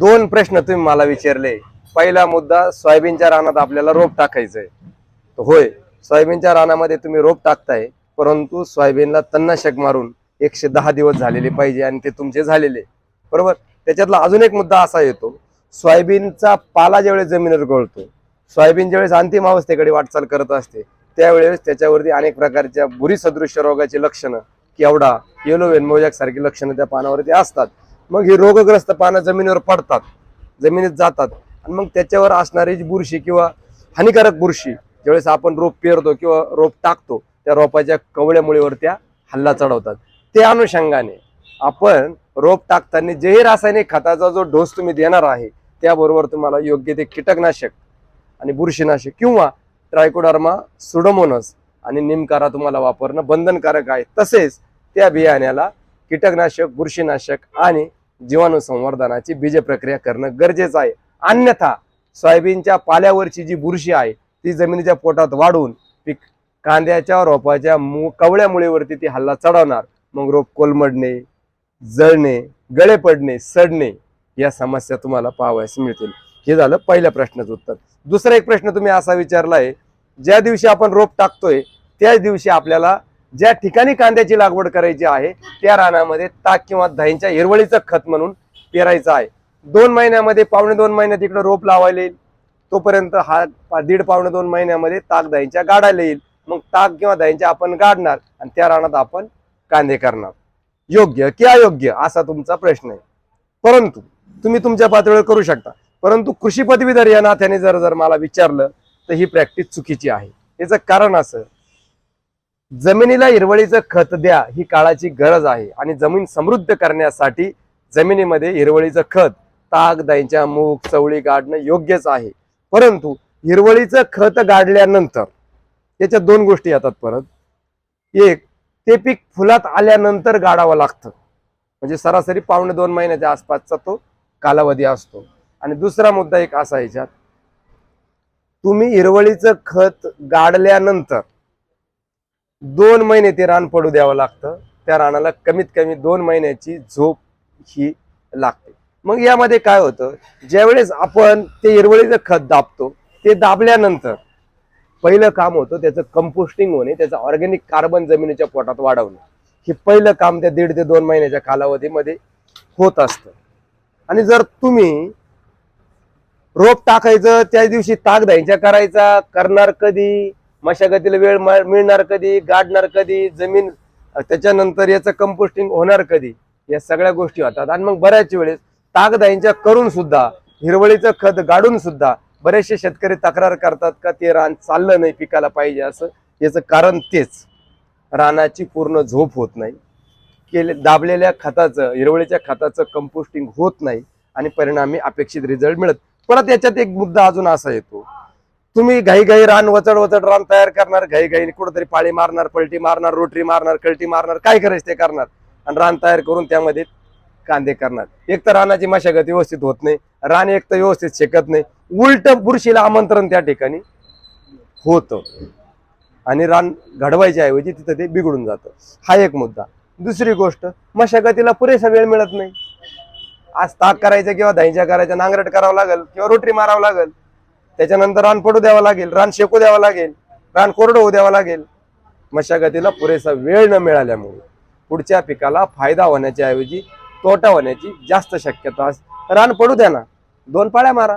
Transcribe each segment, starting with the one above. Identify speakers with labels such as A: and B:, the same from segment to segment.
A: दोन प्रश्न तुम्ही मला विचारले. पहिला मुद्दा सोयाबीनच्या रानात आपल्याला रोप टाकायचंय. तर होय सोयाबीनच्या रानामध्ये तुम्ही रोप टाकताय परंतु सोयाबीनला तन्नाशक मारून एकशे दहा दिवस झालेले पाहिजे आणि ते तुमचे झालेले. बरोबर? त्याच्यातला अजून एक मुद्दा असा येतो. सोयाबीनचा पाला ज्यावेळेस जमिनीवर गळतो सोयाबीन ज्यावेळेस अंतिम अवस्थेकडे वाटचाल करत असते त्यावेळेस त्याच्यावरती अनेक प्रकारच्या बुरी सदृश्य रोगाची लक्षणं केवडा येलो वेनमोजॅक सारखी लक्षणं त्या पानावरती असतात. मग हे रोगग्रस्त पानं जमिनीवर पडतात जमिनीत जातात. आणि मग त्याच्यावर असणारी जी बुरशी किंवा हानिकारक बुरशी ज्यावेळेस आपण रोप पेरतो किंवा रोप टाकतो त्या रोपाच्या कवळ्यामुळेवर त्या हल्ला चढवतात. त्या अनुषंगाने आपण रोप टाकताना जेही रासायनिक खताचा जो डोस तुम्ही देणार आहे त्याबरोबर तुम्हाला योग्य ते कीटकनाशक आणि बुरशीनाशक किंवा ट्रायकोडर्मा सुडोमोनस आणि निमकारा तुम्हाला वापरणं बंधनकारक आहे. तसेच त्या बियाण्याला कीटकनाशक बुरशीनाशक आणि जीवाणू संवर्धनाची बीज प्रक्रिया करणं गरजेचं आहे. अन्यथा सोयाबीनच्या पाल्यावरची जी बुरशी आहे ती जमिनीच्या पोटात वाढून पीक कांद्याच्या रोपाच्या मु कवळ्या मुळीवरती ती हल्ला चढवणार. मग रोप कोलमडणे जळणे गळे पडणे सडणे या समस्या तुम्हाला पाहावयास मिळतील. हे झालं पहिल्या प्रश्नाचं उत्तर. दुसरा एक प्रश्न तुम्ही असा विचारला आहे ज्या दिवशी आपण रोप टाकतोय त्याच दिवशी आपल्याला ज्या ठिकाणी कांद्याची लागवड करायची आहे त्या रानामध्ये ताक किंवा दहींच्या हिरवळीचं खत म्हणून पेरायचं आहे. दोन महिन्यामध्ये पावणे दोन महिन्यात इकडं रोप लावायला येईल. तोपर्यंत हा दीड पावणे दोन महिन्यामध्ये ताक दहींच्या गाडायला येईल. मग ताक किंवा दहींच्या आपण गाडणार आणि त्या रानात आपण कांदे करणार. योग्य की अयोग्य असा तुमचा प्रश्न आहे. परंतु तुम्ही तुमच्या पातळीवर करू शकता. परंतु कृषी पदवीधर या नात्याने जर जर मला विचारलं तर ही प्रॅक्टिस चुकीची आहे. याचं कारण असं जमिनीला हिरवळीचं खत द्या ही काळाची गरज आहे आणि जमीन समृद्ध करण्यासाठी जमिनीमध्ये हिरवळीचं खत ताग दाईच्या मूग चवळी गाडणं योग्यच आहे. परंतु हिरवळीचं खत गाडल्यानंतर त्याच्या दोन गोष्टी येतात परत. एक ते पीक फुलात आल्यानंतर गाडावं लागतं. म्हणजे सरासरी पावणे दोन महिन्याच्या आसपासचा तो कालावधी असतो. आणि दुसरा मुद्दा एक असा याच्यात तुम्ही हिरवळीचं खत गाडल्यानंतर दोन महिने ते रान पडू द्यावं लागतं. त्या रानाला कमीत कमी दोन महिन्याची झोप ही लागते. मग यामध्ये काय होतं? ज्यावेळेस आपण ते हिरवळीचं खत दाबतो ते दाबल्यानंतर पहिलं काम होतं त्याचं कंपोस्टिंग होणे त्याचं ऑर्गॅनिक कार्बन जमिनीच्या पोटात वाढवणे. हे पहिलं काम त्या दीड ते दोन महिन्याच्या कालावधीमध्ये होत असतं. आणि जर तुम्ही रोप टाकायचं त्या दिवशी ताक द्यायचा करायचा करणार कधी? मशागतीला वेळ मिळणार कधी गाडणार कधी जमीन त्याच्यानंतर याचं कंपोस्टिंग होणार कधी? या सगळ्या गोष्टी होतात. आणि मग बऱ्याच वेळेस तागदाईंच्या करून सुद्धा हिरवळीचं खत गाडून सुद्धा बरेचसे शेतकरी तक्रार करतात का ते रान चाललं नाही पिकाला पाहिजे असं? याचं कारण तेच. रानाची पूर्ण झोप होत नाही. केले दाबलेल्या खताचं हिरवळीच्या खताचं कंपोस्टिंग होत नाही आणि परिणामी अपेक्षित रिझल्ट मिळत. परत याच्यात एक मुद्दा अजून असा येतो. तुम्ही घाई घाई रान वचड वचड रान तयार करणार घाई घाई कुठंतरी पाळी मारणार पलटी मारणार रोटरी मारणार कलटी मारणार काय करायचं ते करणार. आणि रान तयार करून त्यामध्ये कांदे करणार. एक तर रानाची मशागत व्यवस्थित होत नाही रान एक तर व्यवस्थित शेकत नाही. उलट बुरशीला आमंत्रण त्या ठिकाणी होतं. आणि रान घडवायच्या ऐवजी तिथं ते बिघडून जातं. हा एक मुद्दा. दुसरी गोष्ट मशागतीला पुरेसा वेळ मिळत नाही. आज ताक करायचं किंवा दहीच्या करायचं नांगरट करावं लागेल किंवा रोटरी मारावं लागेल. त्याच्यानंतर रान पडू द्यावं लागेल रान शेकू द्यावं लागेल रान कोरडं होऊ द्यावं लागेल. मशागतीला पुरेसा वेळ न मिळाल्यामुळे पुढच्या पिकाला फायदा होण्याच्या ऐवजी तोटा होण्याची जास्त शक्यता रान पडू द्या ना दोन पाळ्या मारा.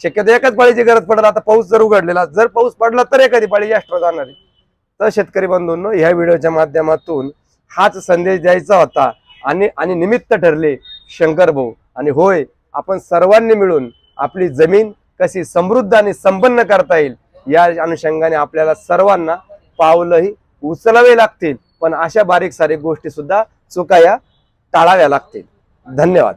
A: शक्यतो एकाच पाळीची गरज पडत आता पाऊस जर उघडलेला जर पाऊस पडला तर एखादी पाळी एक्स्ट्रा जाणार आहे. तर शेतकरी बंधूंनो ह्या व्हिडिओच्या माध्यमातून हाच संदेश द्यायचा होता आणि आणि निमित्त ठरले शंकर भाऊ आणि होय आपण सर्वांनी मिळून आपली जमीन कशी समृद्ध आणि संपन्न करता येईल या अनुषंगाने आपल्याला सर्वांना पावलंही उचलावे लागतील. पण अशा बारीक सारीक गोष्टी सुद्धा चुका या टाळाव्या लागतील. धन्यवाद.